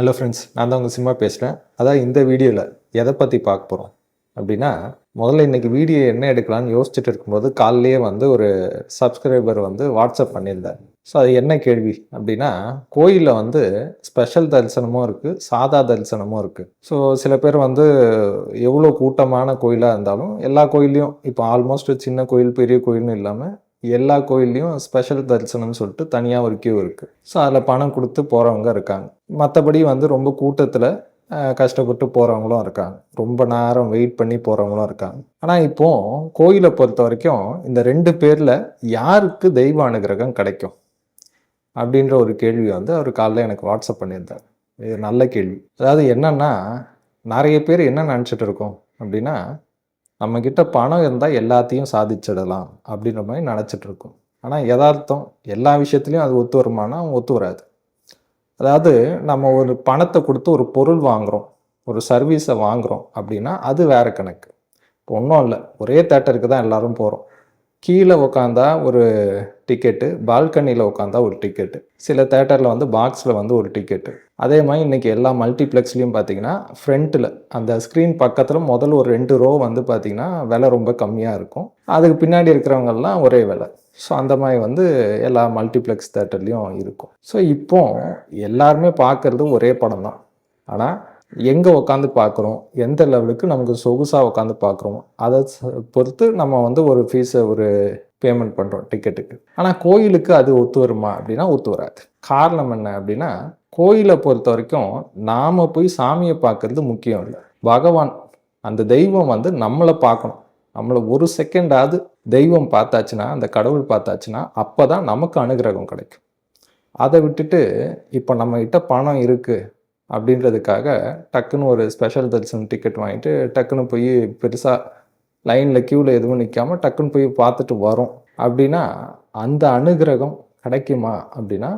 Hello friends நான் தான் உங்கள் சிம்மா பேசுகிறேன் அதான் இந்த வீடியோவில் எதை பற்றி பார்க்க போகிறோம் அப்படின்னா முதல்ல இன்றைக்கி வீடியோ என்ன எடுக்கலாம்னு யோசிச்சுட்டு இருக்கும்போது காலையிலேயே வந்து ஒரு சப்ஸ்கிரைபர் வந்து வாட்ஸ்அப் பண்ணியிருந்தார். ஸோ அது என்ன கேள்வி? அப்படின்னா கோயிலில் வந்து ஸ்பெஷல் தரிசனமும் இருக்குது சாதா தரிசனமும் இருக்குது ஸோ சில பேர் வந்து எவ்வளோ கூட்டமான கோயிலாக இருந்தாலும் எல்லா கோயிலையும் இப்போ ஆல்மோஸ்ட் சின்ன கோயில் பெரிய கோயில்னு இல்லாமல் எல்லா கோயில்லையும் ஸ்பெஷல் தரிசனம்னு சொல்லிட்டு தனியாக ஒரு கியூ இருக்குது ஸோ அதில் பணம் கொடுத்து போகிறவங்க இருக்காங்க. மற்றபடி வந்து ரொம்ப கூட்டத்தில் கஷ்டப்பட்டு போகிறவங்களும் இருக்காங்க. ரொம்ப நேரம் வெயிட் பண்ணி போகிறவங்களும் இருக்காங்க. ஆனால் இப்போது கோயிலை பொறுத்த வரைக்கும் இந்த ரெண்டு பேரில் யாருக்கு தெய்வ அனுகிரகம் கிடைக்கும்? அப்படின்ற ஒரு கேள்வி வந்து அவர் காலைல எனக்கு வாட்ஸ்அப் பண்ணியிருந்தார். இது நல்ல கேள்வி. அதாவது என்னன்னா நிறைய பேர் என்ன நினச்சிட்டு இருக்கோம் அப்படின்னா நம்மக்கிட்ட பணம் இருந்தால் எல்லாத்தையும் சாதிச்சிடலாம் அப்படின்ற மாதிரி நினச்சிட்ருக்கோம் ஆனால் யதார்த்தம் எல்லா விஷயத்துலையும் அது ஒத்து வருமானா ஒத்து வராது. அதாவது நம்ம ஒரு பணத்தை கொடுத்து ஒரு பொருள் வாங்குகிறோம் ஒரு சர்வீஸை வாங்குகிறோம் அப்படின்னா அது வேற கணக்கு. இப்போ ஒன்றும் இல்லை. ஒரே தேட்டருக்கு தான் எல்லோரும் போகிறோம் கீழே உட்காந்தா ஒரு டிக்கெட்டு பால்கனியில் உட்காந்தா ஒரு டிக்கெட்டு சில தேட்டரில் வந்து பாக்ஸில் வந்து ஒரு டிக்கெட்டு அதே மாதிரி இன்றைக்கி எல்லா மல்டிப்ளெக்ஸ்லேயும் பார்த்தீங்கன்னா ஃப்ரண்ட்டில் அந்த ஸ்க்ரீன் பக்கத்தில் முதல்ல ஒரு ரெண்டு ரோ வந்து பார்த்திங்கன்னா விலை ரொம்ப கம்மியாக இருக்கும். அதுக்கு பின்னாடி இருக்கிறவங்கெல்லாம் ஒரே விலை. ஸோ அந்த மாதிரி வந்து எல்லா மல்டிப்ளெக்ஸ் தேட்டர்லேயும் இருக்கும். ஸோ இப்போ எல்லாருமே பார்க்குறது ஒரே படம் தான். ஆனால் எங்கே உட்காந்து பார்க்குறோம் எந்த லெவலுக்கு நமக்கு சொகுசாக உட்காந்து பார்க்குறோம் அதை ச- பொறுத்து நம்ம வந்து ஒரு ஃபீஸை ஒரு பேமெண்ட் பண்ணுறோம் டிக்கெட்டுக்கு ஆனால் கோயிலுக்கு அது ஒத்து வருமா அப்படின்னா ஒத்து வராது. காரணம் என்ன அப்படின்னா கோயிலை பொறுத்த வரைக்கும் நாம் போய் சாமியை பார்க்கறது முக்கியம் இல்லை. பகவான் அந்த தெய்வம் வந்து நம்மளை பார்க்கணும். நம்மளை ஒரு செகண்டாவது தெய்வம் பார்த்தாச்சுன்னா அந்த கடவுள் பார்த்தாச்சுன்னா அப்போ தான் நமக்கு அனுகிரகம் கிடைக்கும். அதை விட்டுட்டு இப்போ நம்மகிட்ட பணம் இருக்குது அப்படின்றதுக்காக டக்குன்னு ஒரு ஸ்பெஷல் தரிசனம் டிக்கெட் வாங்கிட்டு டக்குன்னு போய் பெருசாக லைனில் க்யூவில் எதுவும் நிற்காமல் டக்குன்னு போய் பார்த்துட்டு வரோம். அப்படின்னா அந்த அனுகிரகம் கிடைக்குமா அப்படின்னா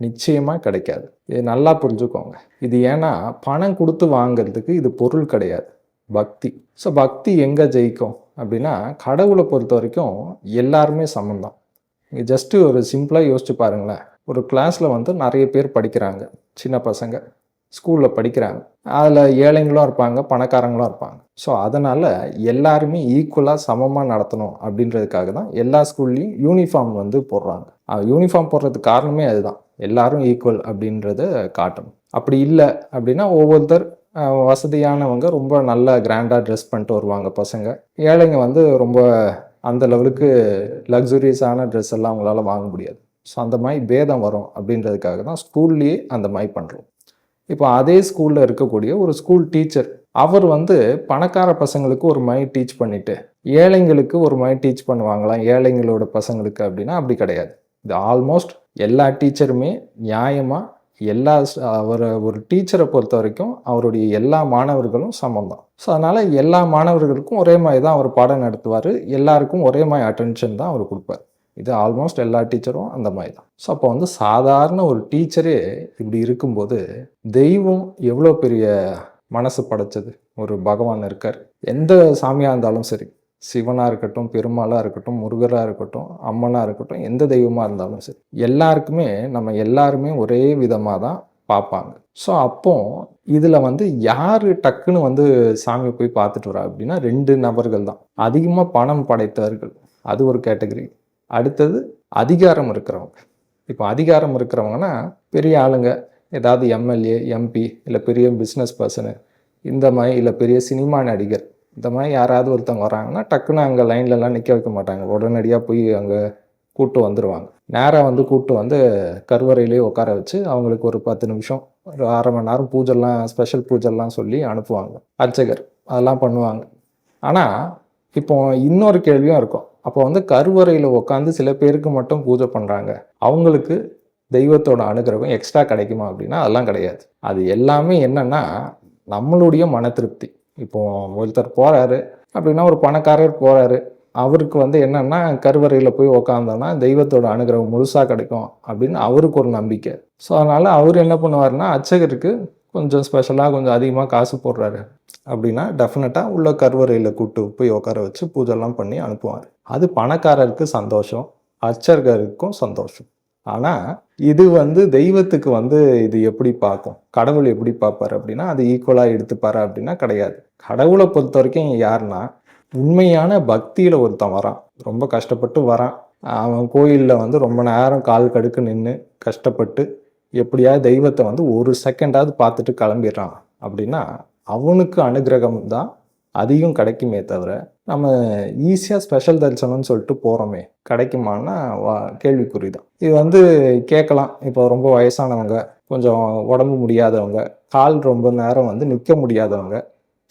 நிச்சயமாக கிடைக்காது. இது நல்லா புரிஞ்சுக்கோங்க. இது ஏன்னா பணம் கொடுத்து வாங்குறதுக்கு இது பொருள் கிடையாது. பக்தி. ஸோ பக்தி எங்கே ஜெயிக்கும்? அப்படின்னா கடவுளை பொறுத்த வரைக்கும் எல்லாருமே சமந்தான் நீங்கள் ஜஸ்ட்டு ஒரு சிம்பிளாக யோசிச்சு பாருங்களேன். ஒரு கிளாஸில் வந்து நிறைய பேர் படிக்கிறாங்க. சின்ன பசங்க. ஸ்கூலில் படிக்கிறாங்க. அதில் ஏழைங்களும் இருப்பாங்க பணக்காரங்களும் இருப்பாங்க. ஸோ அதனால் எல்லாருமே ஈக்குவலாக சமமாக நடத்தணும் அப்படின்றதுக்காக தான் எல்லா ஸ்கூல்லையும் யூனிஃபார்ம் வந்து போடுறாங்க. யூனிஃபார்ம் போடுறதுக்கு காரணமே அதுதான். எல்லாரும் ஈக்குவல் அப்படின்றத காட்டணும். அப்படி இல்லை அப்படின்னா ஒவ்வொருத்தர் வசதியானவங்க ரொம்ப நல்ல கிராண்டாக ட்ரெஸ் பண்ணிட்டு வருவாங்க பசங்க. ஏழைங்க வந்து ரொம்ப அந்த லெவலுக்கு லக்ஸுரியஸான ட்ரெஸ் எல்லாம் அவங்களால வாங்க முடியாது. ஸோ அந்த மாதிரி பேதம் வரும் அப்படின்றதுக்காக தான் ஸ்கூல்லேயே அந்த மாதிரி பண்ணுறோம் இப்போ அதே ஸ்கூலில் இருக்கக்கூடிய ஒரு ஸ்கூல் டீச்சர் அவர் வந்து பணக்கார பசங்களுக்கு ஒரு மாதிரி டீச் பண்ணிவிட்டு ஏழைங்களுக்கு ஒரு மாதிரி டீச் பண்ணுவாங்களாம் ஏழைங்களோட பசங்களுக்கு அப்படின்னா அப்படி கிடையாது. இது ஆல்மோஸ்ட் எல்லா டீச்சருமே நியாயமாக எல்லா அவர் ஒரு டீச்சரை பொறுத்த வரைக்கும் அவருடைய எல்லா மாணவர்களும் சமம் தான் ஸோ அதனால் எல்லா மாணவர்களுக்கும் ஒரே மாதிரி தான் அவர் பாடம் நடத்துவார். எல்லாருக்கும் ஒரே மாதிரி அட்டென்ஷன் தான் அவர் கொடுப்பார். இது ஆல்மோஸ்ட் எல்லா டீச்சரும் அந்த மாதிரி தான். ஸோ அப்போ வந்து சாதாரண ஒரு டீச்சரே இப்படி இருக்கும்போது தெய்வம் எவ்வளோ பெரிய மனசு படைச்சது? ஒரு பகவான் இருக்கார். எந்த சாமியாக இருந்தாலும் சரி. சிவனாக இருக்கட்டும் பெருமாளாக இருக்கட்டும் முருகராக இருக்கட்டும் அம்மனாக இருக்கட்டும் எந்த தெய்வமாக இருந்தாலும் சரி எல்லாருக்குமே நம்ம எல்லாருமே ஒரே விதமாக தான் பார்ப்பாங்க. ஸோ அப்போ இதில் வந்து யார் டக்குன்னு வந்து சாமியை போய் பார்த்துட்டு வரா அப்படின்னா ரெண்டு நபர்கள் தான். அதிகமாக பணம் படைத்தவர்கள். அது ஒரு கேட்டகரி. அடுத்தது அதிகாரம் இருக்கிறவங்க. இப்போ அதிகாரம் இருக்கிறவங்கன்னா பெரிய ஆளுங்க ஏதாவது எம்எல்ஏ எம்பி இல்லை பெரிய பிஸ்னஸ் பர்சனு இந்த மாதிரி இல்லை பெரிய சினிமா நடிகர் இந்த மாதிரி யாராவது ஒருத்தவங்க வராங்கன்னா டக்குன்னு அங்கே லைன்லலாம் நிற்க வைக்க மாட்டாங்க. உடனடியாக போய் அங்கே கூப்பிட்டு வந்துடுவாங்க நேராக வந்து கூப்பிட்டு வந்து கருவறையிலே உட்கார வச்சு அவங்களுக்கு ஒரு பத்து நிமிஷம் ஒரு அரை மணி நேரம் பூஜைலாம் ஸ்பெஷல் பூஜைலாம் சொல்லி அனுப்புவாங்க. அர்ச்சகர் அதெல்லாம் பண்ணுவாங்க. ஆனால் இப்போ இன்னொரு கேள்வியும் இருக்கும். அப்போ வந்து கருவறையில் உட்காந்து சில பேருக்கு மட்டும் பூஜை பண்ணுறாங்க அவங்களுக்கு தெய்வத்தோட அனுகிரகம் எக்ஸ்ட்ரா கிடைக்குமா அப்படின்னா அதெல்லாம் கிடையாது. அது எல்லாமே என்னென்னா நம்மளுடைய மன திருப்தி. இப்போ ஒருத்தர் போகிறாரு அப்படின்னா ஒரு பணக்காரர் போகிறாரு அவருக்கு வந்து என்னன்னா கருவறையில் போய் உக்காந்தோன்னா தெய்வத்தோட அனுகிரகம் முழுசாக கிடைக்கும் அப்படின்னு அவருக்கு ஒரு நம்பிக்கை. ஸோ அதனால் அவர் என்ன பண்ணுவாருன்னா அர்ச்சகருக்கு கொஞ்சம் ஸ்பெஷலாக கொஞ்சம் அதிகமாக காசு போடுறாரு அப்படின்னா டெஃபினட்டாக உள்ள கருவறையில் கூட்டு போய் உட்கார வச்சு பூஜைலாம் பண்ணி அனுப்புவார். அது பணக்காரருக்கு சந்தோஷம் அர்ச்சகருக்கும் சந்தோஷம். ஆனால் இது வந்து தெய்வத்துக்கு வந்து இது எப்படி பார்க்கும்? கடவுள் எப்படி பார்ப்பாரு அப்படின்னா அது ஈக்குவலாக எடுத்துப்பாரு அப்படின்னா கிடையாது. கடவுளை பொறுத்த வரைக்கும் யாருன்னா உண்மையான பக்தியில் ஒருத்தன் வரான். ரொம்ப கஷ்டப்பட்டு வரான். அவன் கோயிலில் வந்து ரொம்ப நேரம் கால் கடுக்கு நின்று கஷ்டப்பட்டு எப்படியாவது தெய்வத்தை வந்து ஒரு செகண்டாவது பார்த்துட்டு கிளம்பிடுறான் அப்படின்னா அவனுக்கு அனுகிரகம் தான் அதிகம் கிடைக்குமே தவிர நம்ம ஈஸியாக ஸ்பெஷல் தரிசனம்னு சொல்லிட்டு போகிறோமே கிடைக்குமான்னா வா கேள்விக்குறி தான். இது வந்து கேட்கலாம். இப்போ ரொம்ப வயசானவங்க கொஞ்சம் உடம்பு முடியாதவங்க கால் ரொம்ப நேரம் வந்து நிற்க முடியாதவங்க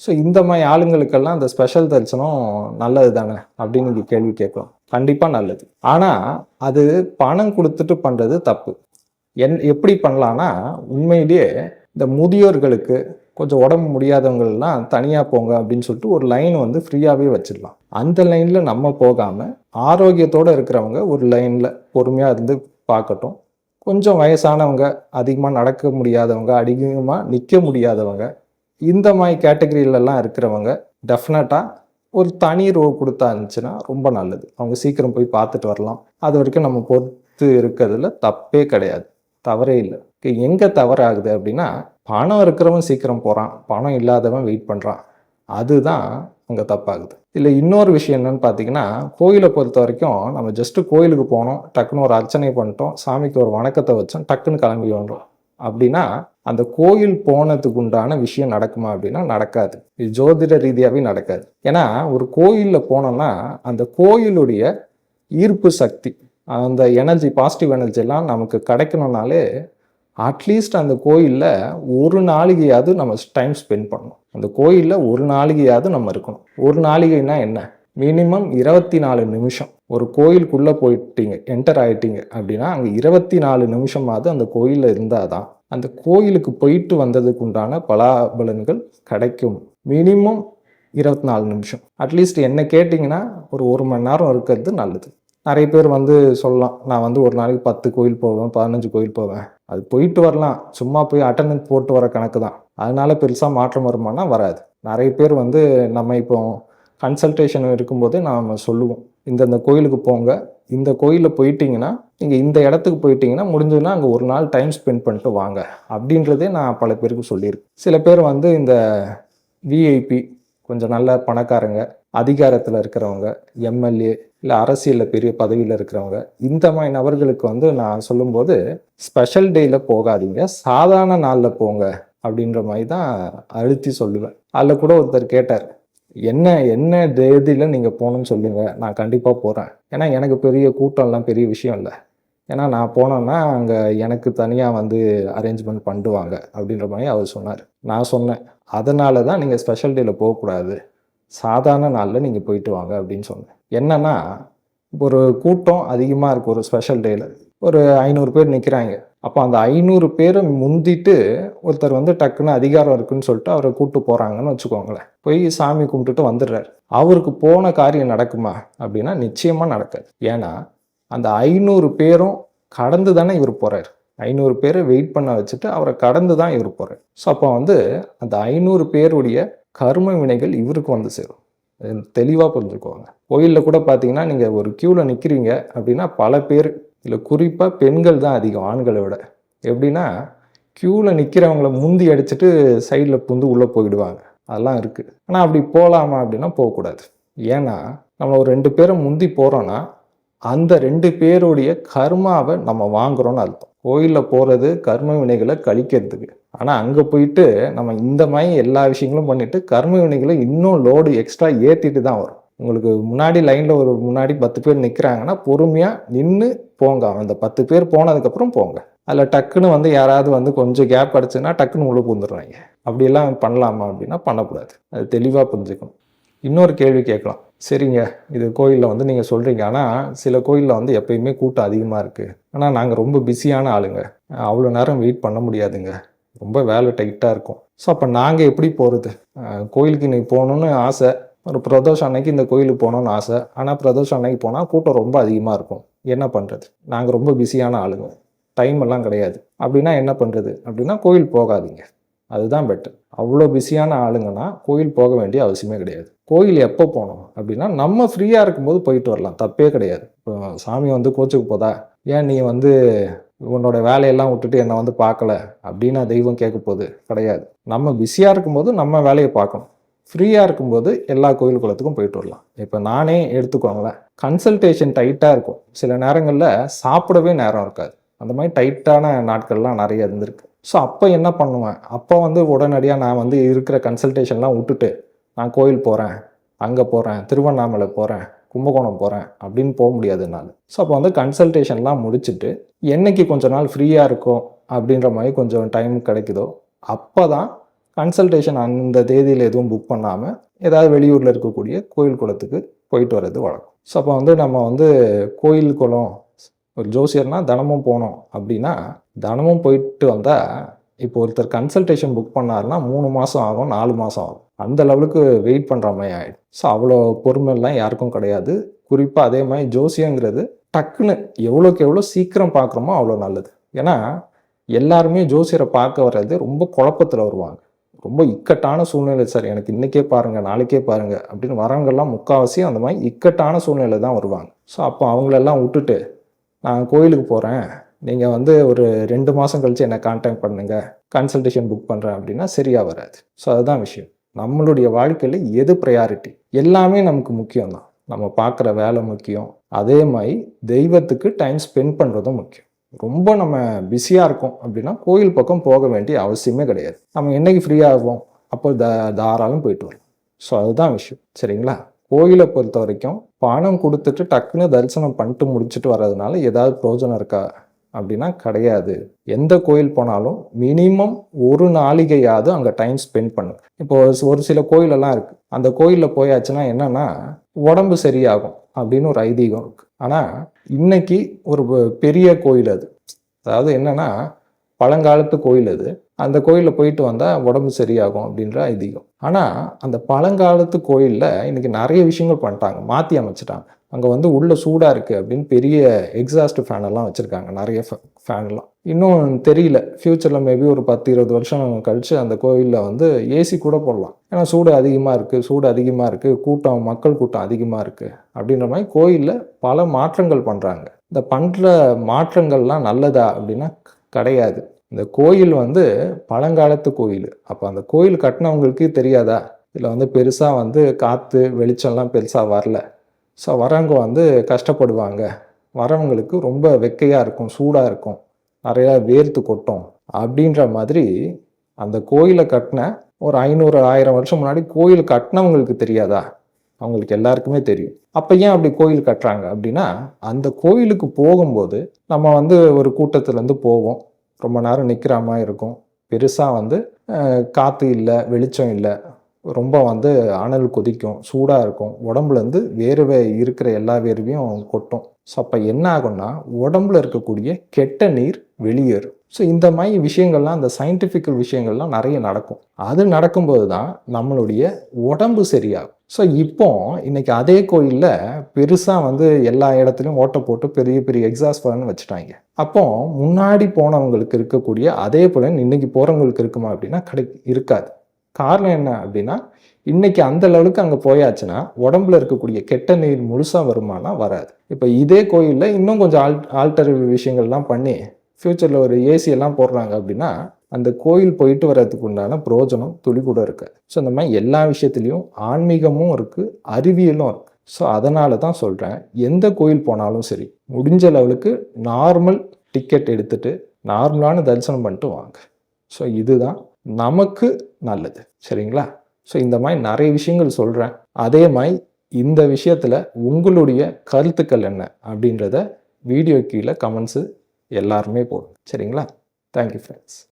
ஸோ இந்த மாதிரி ஆளுங்களுக்கெல்லாம் அந்த ஸ்பெஷல் தரிசனம் நல்லது தானே அப்படின்னு நீங்கள் கேள்வி கேட்கலாம். கண்டிப்பாக நல்லது. ஆனால் அது பணம் கொடுத்துட்டு பண்ணுறது தப்பு. என் எப்படி பண்ணலான்னா உண்மையிலேயே இந்த முதியோர்களுக்கு கொஞ்சம் உடம்பு முடியாதவங்கள்லாம் தனியாக போங்க அப்படின்னு சொல்லிட்டு ஒரு லைன் வந்து ஃப்ரீயாகவே வச்சிடலாம். அந்த லைனில் நம்ம போகாமல் ஆரோக்கியத்தோடு இருக்கிறவங்க ஒரு லைனில் பொறுமையாக இருந்து பார்க்கட்டும். கொஞ்சம் வயசானவங்க அதிகமாக நடக்க முடியாதவங்க அதிகமாக நிற்க முடியாதவங்க இந்த மாதிரி கேட்டகரியிலலாம் இருக்கிறவங்க டெஃபினட்டாக ஒரு தனி ரோ கொடுத்தா இருந்துச்சுன்னா ரொம்ப நல்லது. அவங்க சீக்கிரம் போய் பார்த்துட்டு வரலாம். அது வரைக்கும் நம்ம பொறுத்து இருக்கிறதுல தப்பே கிடையாது. தவறே இல்லை. எங்கே தவறாகுது அப்படின்னா பணம் இருக்கிறவன் சீக்கிரம் போகிறான் பணம் இல்லாதவன் வெயிட் பண்ணுறான் அதுதான் அங்கே தப்பாகுது. இல்லை இன்னொரு விஷயம் என்னென்னு பார்த்தீங்கன்னா கோயிலை பொறுத்த வரைக்கும் நம்ம ஜஸ்ட்டு கோயிலுக்கு போனோம் டக்குன்னு ஒரு அர்ச்சனை பண்ணிட்டோம் சாமிக்கு ஒரு வணக்கத்தை வச்சோம் டக்குன்னு கிளம்பி வந்தோம் அப்படின்னா அந்த கோயில் போனதுக்கு உண்டான விஷயம் நடக்குமா அப்படின்னா நடக்காது. இது ஜோதிட ரீதியாகவே நடக்காது. ஏன்னா ஒரு கோயிலில் போனோம்னா அந்த கோயிலுடைய ஈர்ப்பு சக்தி அந்த எனர்ஜி பாசிட்டிவ் எனர்ஜி எல்லாம் நமக்கு கிடைக்கணும்னாலே அட்லீஸ்ட் அந்த கோயிலில் ஒரு நாளிகையாவது நம்ம டைம் ஸ்பெண்ட் பண்ணணும். அந்த கோயிலில் ஒரு நாளிகையாவது நம்ம இருக்கணும். ஒரு நாளிகைனா என்ன? மினிமம் இருபத்தி நாலு நிமிஷம். ஒரு கோயிலுக்குள்ளே போயிட்டீங்க என்டர் ஆகிட்டீங்க அப்படின்னா அங்கே இருபத்தி நாலு நிமிஷமாவது அந்த கோயிலில் இருந்தால் தான் அந்த கோயிலுக்கு போயிட்டு வந்ததுக்கு உண்டான பலாபலன்கள் கிடைக்கும். மினிமம் இருபத்தி நாலு நிமிஷம் அட்லீஸ்ட் என்ன கேட்டிங்கன்னா ஒரு ஒரு மணி நேரம் இருக்கிறது நல்லது. நிறைய பேர் வந்து சொல்லலாம் நான் வந்து ஒரு நாளைக்கு பத்து கோயில் போவேன் பதினஞ்சு கோயில் போவேன். அது போயிட்டு வரலாம். சும்மா போய் அட்டண்டன்ஸ் போட்டு வர கணக்கு தான். அதனால பெருசாக மாற்றம் வருமானா வராது. நிறைய பேர் வந்து நம்ம இப்போ கன்சல்டேஷன் இருக்கும்போதே நாம் சொல்லுவோம். இந்தந்த கோயிலுக்கு போங்க. இந்த கோயிலில் போயிட்டீங்கன்னா நீங்கள் இந்த இடத்துக்கு போயிட்டீங்கன்னா முடிஞ்சதுன்னா அங்கே ஒரு நாள் டைம் ஸ்பெண்ட் பண்ணிட்டு வாங்க. அப்படின்றதே நான் பல பேருக்கு சொல்லியிருக்கேன். சில பேர் வந்து இந்த விஐபி கொஞ்சம் நல்ல பணக்காரங்க அதிகாரத்தில் இருக்கிறவங்க எம்எல்ஏ இல்லை அரசியலில் பெரிய பதவியில் இருக்கிறவங்க இந்த மாதிரி நபர்களுக்கு வந்து நான் சொல்லும்போது ஸ்பெஷல் டேயில் போகாதீங்க. சாதாரண நாளில் போங்க அப்படின்ற மாதிரி தான் அழுத்தி சொல்லுவேன். அதில் கூட ஒருத்தர் கேட்டார் என்ன என்ன தேதியில் நீங்கள் போகணும்னு சொல்லுங்கள் நான் கண்டிப்பாக போகிறேன் ஏன்னா எனக்கு பெரிய கூட்டம்லாம் பெரிய விஷயம் இல்லை. ஏன்னா நான் போனேன்னா அங்கே எனக்கு தனியாக வந்து அரேஞ்ச்மெண்ட் பண்ணுவாங்க அப்படின்ற மாதிரி அவர் சொன்னார். நான் சொன்னேன். அதனால தான் நீங்கள் ஸ்பெஷல் டேயில் போகக்கூடாது. சாதாரண நாளில் நீங்கள் போயிட்டு வாங்க அப்படின்னு சொன்னேன். என்னென்னா ஒரு கூட்டம் அதிகமாக இருக்குது ஒரு ஸ்பெஷல் டேயில் ஒரு ஐநூறு பேர் நிற்கிறாங்க அப்போ அந்த ஐநூறு பேரை முந்திட்டு ஒருத்தர் வந்து டக்குன்னு அதிகாரம் இருக்குன்னு சொல்லிட்டு அவரை கூப்பிட்டு போகிறாங்கன்னு வச்சுக்கோங்களேன். போய் சாமி கும்பிட்டுட்டு வந்துடுறாரு. அவருக்கு போன காரியம் நடக்குமா? அப்படின்னா நிச்சயமாக நடக்காது. ஏன்னா அந்த ஐநூறு பேரும் கடந்து தானே இவர் போகிறார் ஐநூறு பேரை வெயிட் பண்ண வச்சுட்டு அவரை கடந்து தான் இவர் போகிறார் ஸோ அப்போ வந்து அந்த ஐநூறு பேருடைய கர்ம வினைகள் இவருக்கு வந்து சேரும். தெளிவாக புரிஞ்சுக்கோங்க. கோயிலில் கூட பார்த்தீங்கன்னா நீங்கள் ஒரு க்யூவில் நிற்கிறீங்க அப்படின்னா பல பேர் இதில் குறிப்பாக பெண்கள் தான் அதிகம் ஆண்களை விட. எப்படின்னா க்யூவில் நிற்கிறவங்கள முந்தி அடிச்சுட்டு சைடில் புந்து உள்ளே போயிடுவாங்க. அதெல்லாம் இருக்குது ஆனால் அப்படி போகலாமா அப்படின்னா போகக்கூடாது. ஏன்னா நம்ம ஒரு ரெண்டு பேரும் முந்தி போகிறோன்னா அந்த ரெண்டு பேருடைய கர்மாவை நம்ம வாங்குறோம்னு அர்த்தம். கோயிலில் போகிறது கர்ம வினைகளை கழிக்கிறதுக்கு. ஆனால் அங்கே போயிட்டு நம்ம இந்த மாதிரி எல்லா விஷயங்களும் பண்ணிவிட்டு கர்ம வினைகளை இன்னும் லோடு எக்ஸ்ட்ரா ஏற்றிட்டு தான் வரும். உங்களுக்கு முன்னாடி லைனில் ஒரு முன்னாடி பத்து பேர் நிற்கிறாங்கன்னா பொறுமையாக நின்று போங்க. அந்த பத்து பேர் போனதுக்கப்புறம் போங்க. அதில் டக்குன்னு வந்து யாராவது வந்து கொஞ்சம் கேப் கிடச்சுன்னா டக்குன்னு உள்ள பூந்துடுறாங்க அப்படியெல்லாம் பண்ணலாமா அப்படின்னா பண்ணக்கூடாது. அது தெளிவாக புரிஞ்சுக்கணும். இன்னொரு கேள்வி கேட்கலாம். சரிங்க இது கோயிலில் வந்து நீங்கள் சொல்கிறீங்க ஆனால் சில கோயிலில் வந்து எப்பயுமே கூட்டம் அதிகமாக இருக்குது ஆனால் நாங்கள் ரொம்ப பிஸியான ஆளுங்க. அவ்வளோ நேரம் வெயிட் பண்ண முடியாதுங்க. ரொம்ப வேலை டைட்டாக இருக்கும். ஸோ அப்போ நாங்கள் எப்படி போகிறது கோயிலுக்கு நீ போகணுன்னு ஆசை. ஒரு பிரதோஷம் அன்னைக்கு இந்த கோயிலுக்கு போகணுன்னு ஆசை. ஆனால் பிரதோஷம் அன்னைக்கு போனால் கூட்டம் ரொம்ப அதிகமாக இருக்கும். என்ன பண்ணுறது நாங்கள் ரொம்ப பிஸியான ஆளுங்க. டைம் எல்லாம் கிடையாது. அப்படின்னா என்ன பண்ணுறது அப்படின்னா கோயில் போகாதீங்க. அதுதான் பெட்டர் அவ்வளோ பிஸியான ஆளுங்கன்னா கோயில் போக வேண்டிய அவசியமே கிடையாது. கோயில் எப்போ போனோம் அப்படின்னா நம்ம ஃப்ரீயாக இருக்கும்போது போயிட்டு வரலாம். தப்பே கிடையாது. இப்போ சாமி வந்து கோச்சுக்கு போதா? ஏன் நீ வந்து உன்னோட வேலையெல்லாம் விட்டுட்டு என்னை வந்து பார்க்கல? அப்படின்னு தெய்வம் கேட்க போகுது. கிடையாது. நம்ம பிஸியாக இருக்கும்போது நம்ம வேலையை பார்க்கணும். ஃப்ரீயாக இருக்கும்போது எல்லா கோயில் குளத்துக்கும் போயிட்டு வரலாம். இப்போ நானே எடுத்துக்கோங்களேன். கன்சல்டேஷன் டைட்டாக இருக்கும். சில நேரங்களில் சாப்பிடவே நேரம் இருக்காது. அந்த மாதிரி டைட்டான நாட்கள்லாம் நிறைய இருந்திருக்கு. ஸோ அப்போ என்ன பண்ணுவேன்? அப்போ வந்து உடனடியாக நான் வந்து இருக்கிற கன்சல்டேஷன்லாம் விட்டுட்டு நான் கோயில் போகிறேன் அங்கே போகிறேன் திருவண்ணாமலை போகிறேன் கும்பகோணம் போகிறேன் அப்படின்னு போக முடியாது என்னால். ஸோ அப்போ வந்து கன்சல்டேஷன்லாம் முடிச்சுட்டு என்னைக்கு கொஞ்ச நாள் ஃப்ரீயாக இருக்கும் அப்படின்ற மாதிரி கொஞ்சம் டைம் கிடைக்குதோ அப்போ தான் கன்சல்டேஷன் அந்த தேதியில் எதுவும் புக் பண்ணாமல் ஏதாவது வெளியூரில் இருக்கக்கூடிய கோயில் குளத்துக்கு போயிட்டு வர்றது வழக்கம். ஸோ அப்போ வந்து நம்ம வந்து கோயில் குளம் ஒரு ஜோசியர்னால் தினமும் போனோம் அப்படின்னா தினமும் போயிட்டு வந்தால் இப்போ ஒருத்தர் கன்சல்டேஷன் புக் பண்ணாருன்னா மூணு மாதம் ஆகும் நாலு மாதம் ஆகும். அந்த லெவலுக்கு வெயிட் பண்ணுற மாதிரி ஆகிடும் ஸோ அவ்வளோ பொறுமைலாம் யாருக்கும் கிடையாது. குறிப்பாக அதே மாதிரி ஜோசியங்கிறது டக்குன்னு எவ்வளோக்கு எவ்வளோ சீக்கிரம் பார்க்குறோமோ அவ்வளோ நல்லது. ஏன்னா எல்லாருமே ஜோசியரை பார்க்க வர்றது ரொம்ப குழப்பத்தில் வருவாங்க. ரொம்ப இக்கட்டான சூழ்நிலை சார். எனக்கு இன்றைக்கே பாருங்கள் நாளைக்கே பாருங்கள் அப்படின்னு வரவங்கெல்லாம் முக்கால்வாசி அந்த மாதிரி இக்கட்டான சூழ்நிலை தான் வருவாங்க. ஸோ அப்போ அவங்களெல்லாம் விட்டுட்டு நான் கோயிலுக்கு போகிறேன் நீங்கள் வந்து ஒரு ரெண்டு மாதம் கழித்து என்னை கான்டாக்ட் பண்ணுங்கள் கன்சல்டேஷன் புக் பண்ணுறேன் அப்படின்னா சரியாக வராது. ஸோ அதுதான் விஷயம். நம்மளுடைய வாழ்க்கையில் எது ப்ரையாரிட்டி எல்லாமே நமக்கு முக்கியம் தான் நம்ம பார்க்குற வேலை முக்கியம். அதே மாதிரி தெய்வத்துக்கு டைம் ஸ்பெண்ட் பண்ணுறதும் முக்கியம். ரொம்ப நம்ம பிஸியாக இருக்கோம் அப்படின்னா கோயில் பக்கம் போக வேண்டிய அவசியமே கிடையாது. நம்ம என்னைக்கு ஃப்ரீயாகவும் அப்போ த தாராளம் போயிட்டு வரலாம் ஸோ அதுதான் விஷயம். சரிங்களா? கோயிலை பொறுத்த வரைக்கும் பணம் கொடுத்துட்டு டக்குன்னு தரிசனம் பண்ணிட்டு முடிச்சுட்டு வர்றதுனால ஏதாவது பிரயோஜனம் இருக்கா அப்படின்னா கிடையாது. எந்த கோயில் போனாலும் மினிமம் ஒரு நாளிகையாவது அங்கே டைம் ஸ்பெண்ட் பண்ணும் இப்போ ஒரு- சில கோயிலெல்லாம் இருக்குது அந்த கோயிலில் போயாச்சுன்னா என்னென்னா உடம்பு சரியாகும் அப்படின்னு ஒரு ஐதீகம் இருக்குது ஆனால் இன்னைக்கு ஒரு பெரிய கோயில் அது. அதாவது என்னன்னா பழங்காலத்து கோயில் அது. அந்த கோயிலில் போயிட்டு வந்தால் உடம்பு சரியாகும் அப்படின்ற ஐதீகம். ஆனால் அந்த பழங்காலத்து கோயிலில் இன்னைக்கு நிறைய விஷயங்கள் பண்ணிட்டாங்க. மாற்றி அமைச்சிட்டாங்க. அங்கே வந்து உள்ளே சூடாக இருக்குது அப்படின்னு பெரிய எக்ஸாஸ்ட் ஃபேனெல்லாம் வச்சுருக்காங்க. நிறைய ஃபேன்லாம் இன்னும் தெரியல. ஃப்யூச்சரில் மேபி ஒரு பத்து இருபது வருஷம் கழித்து அந்த கோயிலில் வந்து ஏசி கூட போடலாம். ஏன்னா சூடு அதிகமாக இருக்குது சூடு அதிகமாக இருக்குது கூட்டம் மக்கள் கூட்டம் அதிகமாக இருக்குது அப்படின்ற மாதிரி கோயிலில் பல மாற்றங்கள் பண்ணுறாங்க இந்த பண்ணுற மாற்றங்கள்லாம் நல்லதா அப்படின்னா கிடையாது. இந்த கோயில் வந்து பழங்காலத்து கோயில். அப்போ அந்த கோயில் கட்டினவங்களுக்கு தெரியாதா? இதில் வந்து பெருசாக வந்து காற்று வெளிச்சம்லாம் பெருசாக வரல. ஸோ வரவங்க வந்து கஷ்டப்படுவாங்க. வரவங்களுக்கு ரொம்ப வெக்கையாக இருக்கும் சூடாக இருக்கும். நிறையா வேர்த்து கொட்டும். அப்படின்ற மாதிரி அந்த கோயிலை கட்டின ஒரு ஐநூறு ஆயிரம் வருஷம் முன்னாடி கோயில் கட்டினவங்களுக்கு தெரியாதா? அவங்களுக்கு எல்லாருக்குமே தெரியும். அப்போ ஏன் அப்படி கோயில் கட்டுறாங்க அப்படின்னா அந்த கோயிலுக்கு போகும்போது நம்ம வந்து ஒரு கூட்டத்துலேருந்து போவோம். ரொம்ப நேரம் நிற்கிற மாதிரி இருக்கும். பெருசாக வந்து காற்று இல்லை வெளிச்சம் இல்லை. ரொம்ப வந்து அனல் கொதிக்கும் சூடாக இருக்கும். உடம்புலேருந்து வேர்வை இருக்கிற எல்லா வேர்வையும் கொட்டும். ஸோ அப்போ என்ன ஆகும்னா உடம்புல இருக்கக்கூடிய கெட்ட நீர் வெளியேறும். ஸோ இந்த மாதிரி விஷயங்கள்லாம் அந்த சயின்டிஃபிக்கல் விஷயங்கள்லாம் நிறைய நடக்கும். அது நடக்கும்போது தான் நம்மளுடைய உடம்பு சரியாகும். ஸோ இப்போ இன்னைக்கு அதே கோயிலில் பெருசாக வந்து எல்லா இடத்துலையும் ஓட்டை போட்டு பெரிய பெரிய எக்ஸாஸ்ட் ஃபேன் வச்சுட்டாங்க. அப்போ முன்னாடி போனவங்களுக்கு இருக்கக்கூடிய அதே போல இன்னைக்கு போகிறவங்களுக்கு இருக்குமா அப்படின்னா கிடை இருக்காது. காரணம் என்ன அப்படின்னா இன்னைக்கு அந்த லெவலுக்கு அங்கே போயாச்சுன்னா உடம்புல இருக்கக்கூடிய கெட்ட நீர் முழுசாக வருமானா வராது. இப்போ இதே கோயிலில் இன்னும் கொஞ்சம் ஆல் ஆல்டர் விஷயங்கள்லாம் பண்ணி ஃப்யூச்சரில் ஒரு ஏசி எல்லாம் போடுறாங்க அப்படின்னா அந்த கோயில் போயிட்டு வர்றதுக்கு உண்டான பிரயோஜனம் துளி கூட இருக்காது ஸோ இந்த மாதிரி எல்லா விஷயத்துலையும் ஆன்மீகமும் இருக்குது அறிவியலும் இருக்குது ஸோ அதனால தான் சொல்கிறேன் எந்த கோயில் போனாலும் சரி முடிஞ்ச லெவலுக்கு நார்மல் டிக்கெட் எடுத்துட்டு நார்மலான தரிசனம் பண்ணிட்டு வாங்க. ஸோ இதுதான் நமக்கு நல்லது. சரிங்களா? ஸோ இந்த மாதிரி நிறைய விஷயங்கள் சொல்கிறேன் அதே மாதிரி இந்த விஷயத்தில் உங்களுடைய கருத்துக்கள் என்ன அப்படின்றத வீடியோ கீழே கமெண்ட்ஸு எல்லாருமே போடுங்க. சரிங்களா? Thank you friends